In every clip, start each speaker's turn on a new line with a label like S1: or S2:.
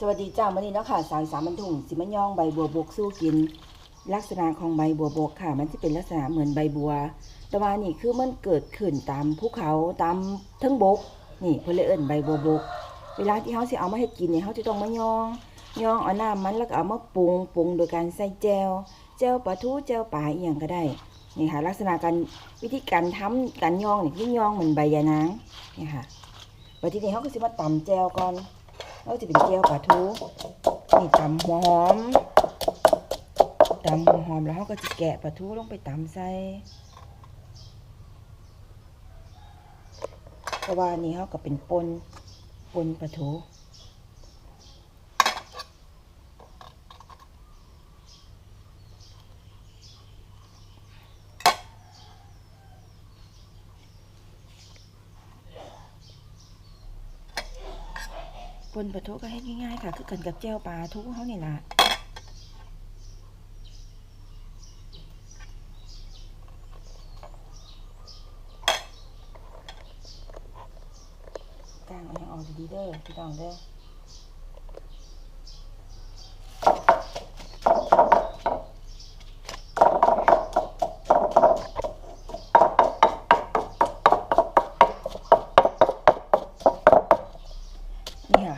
S1: สวัสดีจ้าวันนี้เนาะค่ะสายสามบรรทุงสิมะยองใบบัวบกสู้กิน ลักษณะของใบบัวบกค่ะ มันจะเป็นลักษณะเหมือนใบบัว แต่ว่านี่คือมันเกิดขึ้นตามภูเขาตามทั้งบก นี่เพื่อเลยเอิ้นใบบัวบก เวลาที่เขาสิเอามาให้กินเนี่ยเขาจะต้องมายองยองเอาน้ำมันแล้วก็เอามาปรุงปรุงโดยการใส่แจวแจวปลาทูแจวปลาอีหยังก็ได้นี่ค่ะ ลักษณะการวิธีการทำการยองนี่คือยองเหมือนใบยานางนี่ค่ะวันที่นี้เขาก็สิมาตำแจวก่อน เราจะเป็นเจียวปลาทูนี่ตำหัวหอมตำหัวหอมแล้วเราก็จะแกะปลาทูลงไปตำใส่เพราะว่านี่เขาก็เป็นปนปนปลาทู ปนปลาทูก็ให้ง่ายๆค่ะ คือกันกับเจียวปลาทูเขานี่ล่ะกางเอย่างออกดีเด้อพี่น้องเด้อ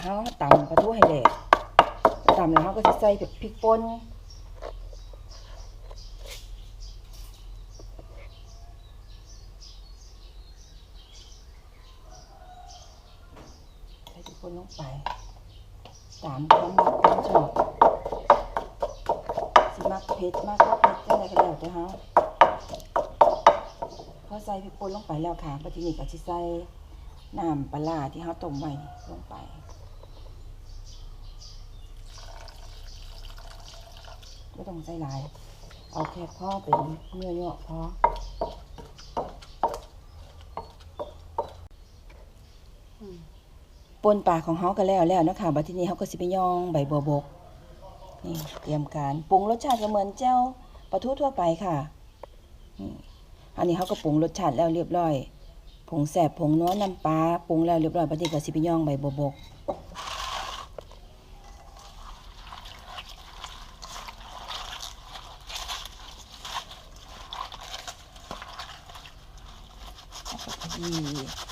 S1: เขาตำปลาทูให้เละตำแล้วเขาก็จะใส่พริกป่นใส่พริกป่นลงไปตามความมักความชอบสิมักเผ็ดมากก็เผ็ดจังไดก็แล้วแต่เฮาพอใส่พริกป่นลงไปแล้วค่ะปัจจุบันก็สิใส่น้ำปลาที่เฮาต้มไว้ลงไป ไม่ต้องใส่หลาย เอาแค่พ่อเป็นเนื้อเยอะพอปนปลาของเขาก็แล้วแล้วนะคะบัดทีนี้เขาก็สิไปย่องใบบัวบก นี่เตรียมการปรุงรสชาติก็เหมือนเจ้าปลาทูทั่วไปค่ะนี่อันนี้เขาก็ปรุงรสชาติแล้วเรียบร้อย ผงแสบผงนัวน้ำปลาปรุงแล้วเรียบร้อยบัดนี้ก็สิไปย่องใบบัวบก ดี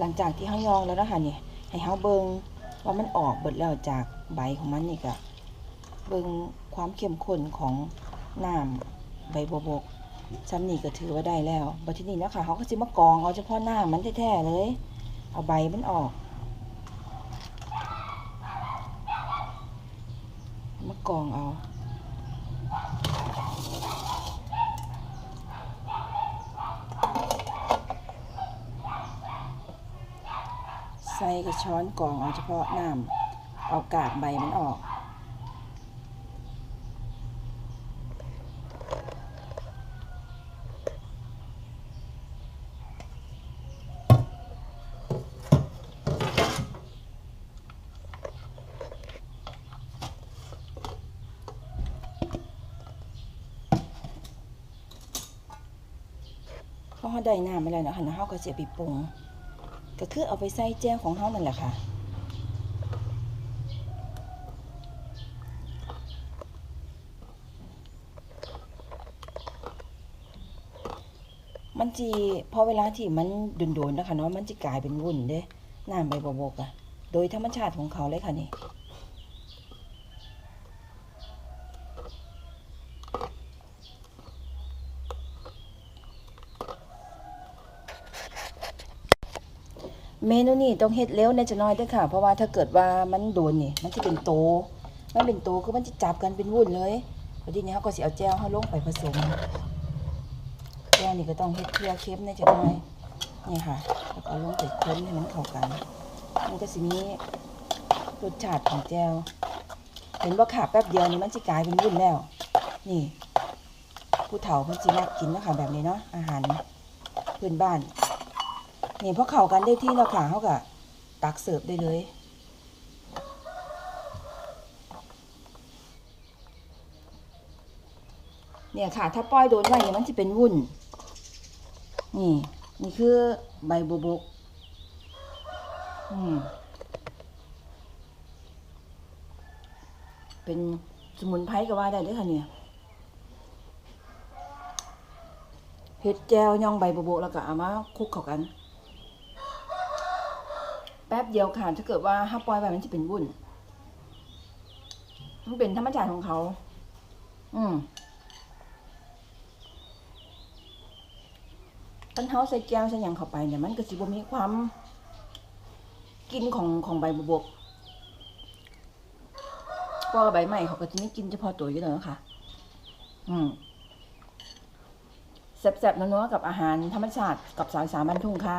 S1: หลังจากที่เขายองแล้วนะคะนี่ให้เขาเบิงว่ามันออกเบิดแล้วจากใบของมันนี่ก็เบิงความเข้มข้นของน้ำใบบัวบกซ้ำนี่ก็ถือว่าได้แล้วบัดทีนี้นะคะเขาก็จะมากรองเอาเฉพาะหน้ำมันแท้ๆเลย เอาใบมันออก มากรองเอา ใส่กระช้อนกรองเอาเฉพาะน้ำเอากากใบมันออก พอเขาได้น้ำไปแล้วนะคะแล้วเขาก็จะไปปรุง ก็คือเอาไปใส่แจ้วของเขานั่นแหละค่ะมันจีพอเวลาที่มันโดนๆนะคะเนาะมันจะกลายเป็นวุ่นเด้น้ำใบบัวบกอะโดยธรรมชาติของเขาเลยค่ะนี่ เมนูนี้ต้องเฮ็ดเร็วในจะน้อยด้วยค่ะ เพราะว่าถ้าเกิดว่ามันโดนนี่มันจะเป็นโต มันเป็นโตคือมันจะจับกันเป็นวุ่นเลยพอทีนี้เขาก็สิเอาแจ้วเขาลงไปผสมแจ้วนี่ก็ต้องเฮ็ดเคลียร์เค็มในจะน้อยนี่ค่ะแล้วก็เอาลงไปคนให้มันเข้ากัน มันก็สิมีรสชาติของแจ้วเห็นว่าขาแป๊บเดียวนี่มันจะกลายเป็นวุ่นแล้ว นี่ผู้เฒ่าเพิ่นสิมักกินเนาะคะแบบนี้เนาะอาหารพื้นบ้าน เนี่ยพอเข้ากันได้ที่แล้วค่ะเขาก็ตักเสิร์ฟได้เลย เนี่ยค่ะ ถ้าปล่อยโดนไว้เนี่ยมันจะเป็นวุ่น นี่นี่คือใบบบก อืม เป็นสมุนไพรก็ว่าได้เลยค่ะเนี่ยเห็ดแจวย่องใบบบกแล้วก็เอามาคลุกเข้ากัน แป๊บเดียวค่ะ ถ้าเกิดว่าถ้าปล่อยไปมันจะเป็นวุ่นมันเป็นธรรมชาติของเขา อืมตันเท้าใส่แก้วใส่หยังเข้าไปเนี่ยมันก็สิบ่มีความกินของของใบบัวบกเพราะว่าใบใหม่เขาก็จะมีกลินเฉพาะตัวอยู่แล้วค่ะ อืมแซ่บๆนัวๆกับอาหารธรรมชาติกับสายสามัญทุ่งค่ะ